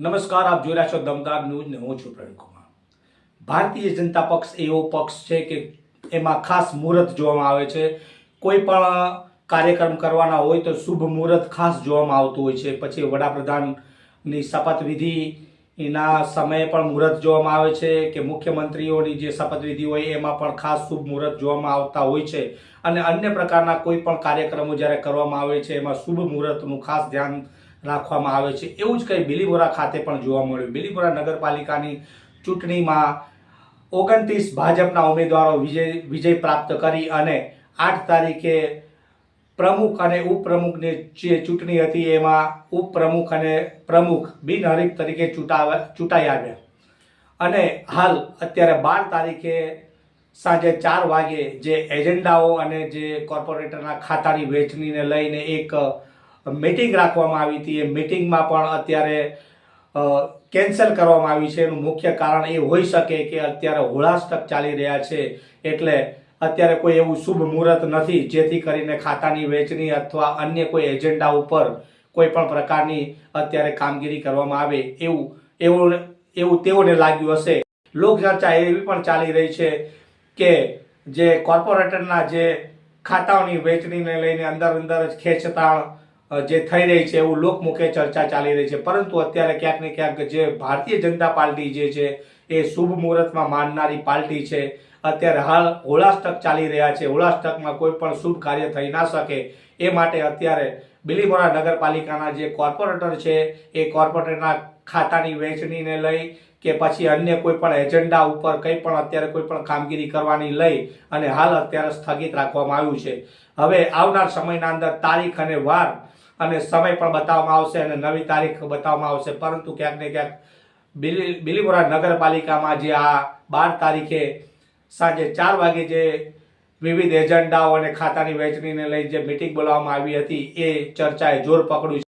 નમસ્કાર, આપ જોઈ રહ્યા છો દમદાર ન્યૂઝ ને હું છું પ્રવીણ કુમાર. ભારતીય જનતા પક્ષ એવો પક્ષ છે કે એમાં ખાસ મુહૂર્ત જોવામાં આવે છે. કોઈ પણ કાર્યક્રમ કરવાના હોય તો શુભ મુહૂર્ત ખાસ જોવામાં આવતું હોય છે. પછી વડાપ્રધાનની શપથવિધિ એના સમયે પણ મુહૂર્ત જોવામાં આવે છે કે મુખ્યમંત્રીઓની જે શપથવિધિ હોય એમાં પણ ખાસ શુભ મુહૂર્ત જોવામાં આવતા હોય છે. અને અન્ય પ્રકારના કોઈ પણ કાર્યક્રમો જ્યારે કરવામાં આવે છે, એમાં શુભ મુહૂર્તનું ખાસ ધ્યાન રાખવામાં આવે છે. એવું જ કંઈ બિલીમોરા ખાતે પણ જોવા મળ્યું. બિલીમોરા નગરપાલિકાની ચૂંટણીમાં ઓગણત્રીસ ભાજપના ઉમેદવારો વિજય વિજય પ્રાપ્ત કરી અને આઠ તારીખે પ્રમુખ અને ઉપપ્રમુખની જે ચૂંટણી હતી એમાં ઉપપ્રમુખ અને પ્રમુખ બિનહરીફ તરીકે ચૂંટાવા, ચૂંટાઈ આવ્યા. અને હાલ અત્યારે બાર તારીખે સાંજે ચાર વાગે જે એજન્ડાઓ અને જે કોર્પોરેટરના ખાતાની વહેંચણીને લઈને એક મીટિંગ રાખવામાં આવી હતી. એ મિટિંગમાં પણ અત્યારે કેન્સલ કરવામાં આવી છે. એનું મુખ્ય કારણ એ હોઈ શકે કે અત્યારે હોળાષ્ટક ચાલી રહ્યા છે. એટલે અત્યારે કોઈ એવું શુભ મુહૂર્ત નથી, જેથી કરીને ખાતાની વહેંચણી અથવા અન્ય કોઈ એજન્ડા ઉપર કોઈ પણ પ્રકારની અત્યારે કામગીરી કરવામાં આવે એવું એવું એવું તેઓને લાગ્યું હશે. લોકચર્ચા એવી પણ ચાલી રહી છે કે જે કોર્પોરેટરના જે ખાતાઓની વહેંચણીને લઈને અંદર અંદર જ ખેંચતાણ જે થઈ રહી છે એવું લોકમુખે ચર્ચા ચાલી રહી છે. પરંતુ અત્યારે ક્યાંક ને ક્યાંક જે ભારતીય જનતા પાર્ટી જે છે, એ શુભ મુહૂર્તમાં માનનારી પાર્ટી છે. અત્યારે હાલ હોળાષ્ટક ચાલી રહ્યા છે. હોળાષ્ટકમાં કોઈ પણ શુભ કાર્ય થઈ ના શકે એ માટે અત્યારે બિલીમોરા નગરપાલિકાના જે કોર્પોરેટર છે, એ કોર્પોરેટરના ખાતાની વહેંચણીને લઈ કે પછી અન્ય કોઈ પણ એજન્ડા ઉપર કંઈ પણ અત્યારે કોઈ પણ કામગીરી કરવાની લઈ અને હાલ અત્યારે સ્થગિત રાખવામાં આવ્યું છે. હવે આવનાર સમયના અંદર તારીખ અને વાર અને સમય પણ બતાવવામાં આવશે અને નવી તારીખ બતાવવામાં આવશે. પરંતુ ક્યાંક ને ક્યાંક બિલી બિલીમોરા નગરપાલિકામાં જે આ બાર તારીખે સાંજે ચાર વાગે જે વિવિધ એજન્ડાઓ અને ખાતાની વહેંચણીને લઈ જે મિટિંગ બોલાવવામાં આવી હતી, એ ચર્ચાએ જોર પકડ્યું